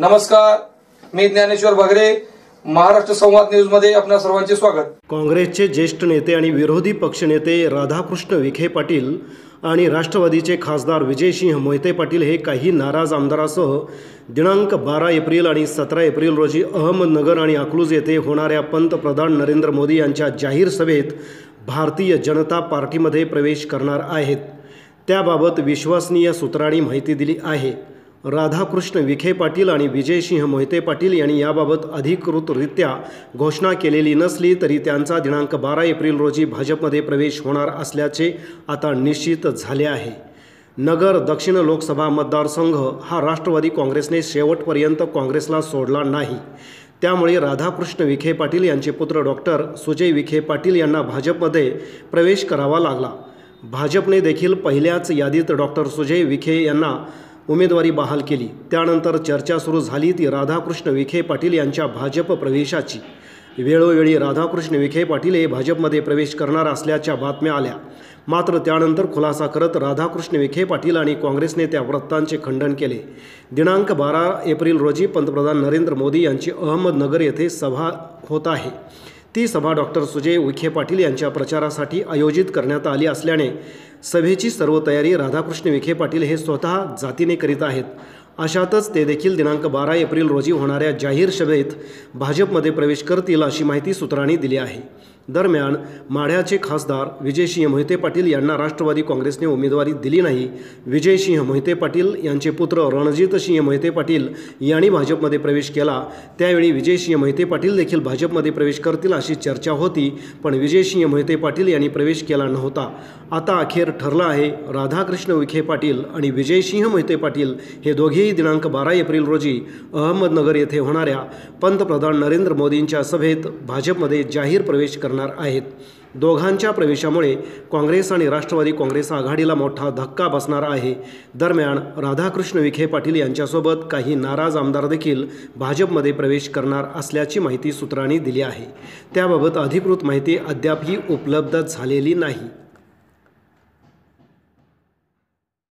नमस्कार मी ज्ञानेश्वर भगरे महाराष्ट्र संवाद न्यूजमध्ये आपल्या सर्वांचे स्वागत. काँग्रेसचे ज्येष्ठ नेते आणि विरोधी पक्षनेते राधाकृष्ण विखे पाटील आणि राष्ट्रवादीचे खासदार विजयसिंह मोहिते पाटील हे काही नाराज आमदारासह दिनांक बारा एप्रिल आणि सतरा एप्रिल रोजी अहमदनगर आणि अकलूज येथे होणाऱ्या पंतप्रधान नरेंद्र मोदी यांच्या जाहीर सभेत भारतीय जनता पार्टीमध्ये प्रवेश करणार आहेत. त्याबाबत विश्वसनीय सूत्रांनी माहिती दिली आहे. राधाकृष्ण विखे पाटील आणि विजयसिंह मोहिते पाटील यांनी याबाबत अधिकृतरित्या घोषणा केलेली नसली तरी त्यांचा दिनांक बारा एप्रिल रोजी भाजपमध्ये प्रवेश होणार असल्याचे आता निश्चित झाले आहे. नगर दक्षिण लोकसभा मतदारसंघ हा राष्ट्रवादी काँग्रेसने शेवटपर्यंत काँग्रेसला सोडला नाही. त्यामुळे राधाकृष्ण विखे पाटील यांचे पुत्र डॉक्टर सुजय विखे पाटील यांना भाजपमध्ये प्रवेश करावा लागला. भाजपने देखील पहिल्याच यादीत डॉक्टर सुजय विखे यांना उमेदवारी बहाल केली. त्यानंतर चर्चा सुरू झाली ती राधाकृष्ण विखे पाटील यांच्या भाजप प्रवेशाची. वेळोवेळी राधाकृष्ण विखे पाटील हे भाजपमध्ये प्रवेश करणार असल्याच्या बातम्या आल्या. मात्र त्यानंतर खुलासा करत राधाकृष्ण विखे पाटील आणि काँग्रेसने त्या वृत्तांचे खंडन केले. दिनांक बारा एप्रिल रोजी पंतप्रधान नरेंद्र मोदी यांची अहमदनगर येथे सभा होत आहे. ती सभा डॉक्टर सुजय विखे पाटील यांच्या प्रचारासाठी आयोजित करण्यात आली असल्याने सभेची सर्व तयारी राधाकृष्ण विखे पाटील हे स्वतः जातीने करीत आहेत. अशातच ते देखील दिनांक बारा एप्रिल रोजी होणाऱ्या जाहीर सभेत भाजपमध्ये प्रवेश करतील अशी माहिती सूत्रांनी दिली आहे. दरम्यान माढ्याचे खासदार विजयसिंह मोहिते पाटील यांना राष्ट्रवादी काँग्रेसने उमेदवारी दिली नाही. विजयसिंह मोहिते पाटील यांचे पुत्र रणजितसिंह मोहिते पाटील यांनी भाजपमध्ये प्रवेश केला. त्यावेळी विजयसिंह मोहिते पाटील देखील भाजपमध्ये प्रवेश करतील अशी चर्चा होती पण विजयसिंह मोहिते पाटील यांनी प्रवेश केला नव्हता. आता अखेर ठरलं आहे राधाकृष्ण विखे पाटील आणि विजयसिंह मोहिते पाटील हे दोघेही दिनांक बारा एप्रिल रोजी अहमदनगर येथे होणाऱ्या पंतप्रधान नरेंद्र मोदींच्या सभेत भाजपमध्ये जाहीर प्रवेश करणार करणार आहेत. दोघांच्या प्रवेशामुळे काँग्रेस आणि राष्ट्रवादी काँग्रेस आघाडीला मोठा धक्का बसणार आहे. दरम्यान राधाकृष्ण विखे पाटील यांच्यासोबत काही नाराज आमदार देखील भाजपमध्ये प्रवेश करणार असल्याची माहिती सूत्रांनी दिली आहे. त्याबाबत अधिकृत माहिती अद्यापही उपलब्ध झालेली नाही.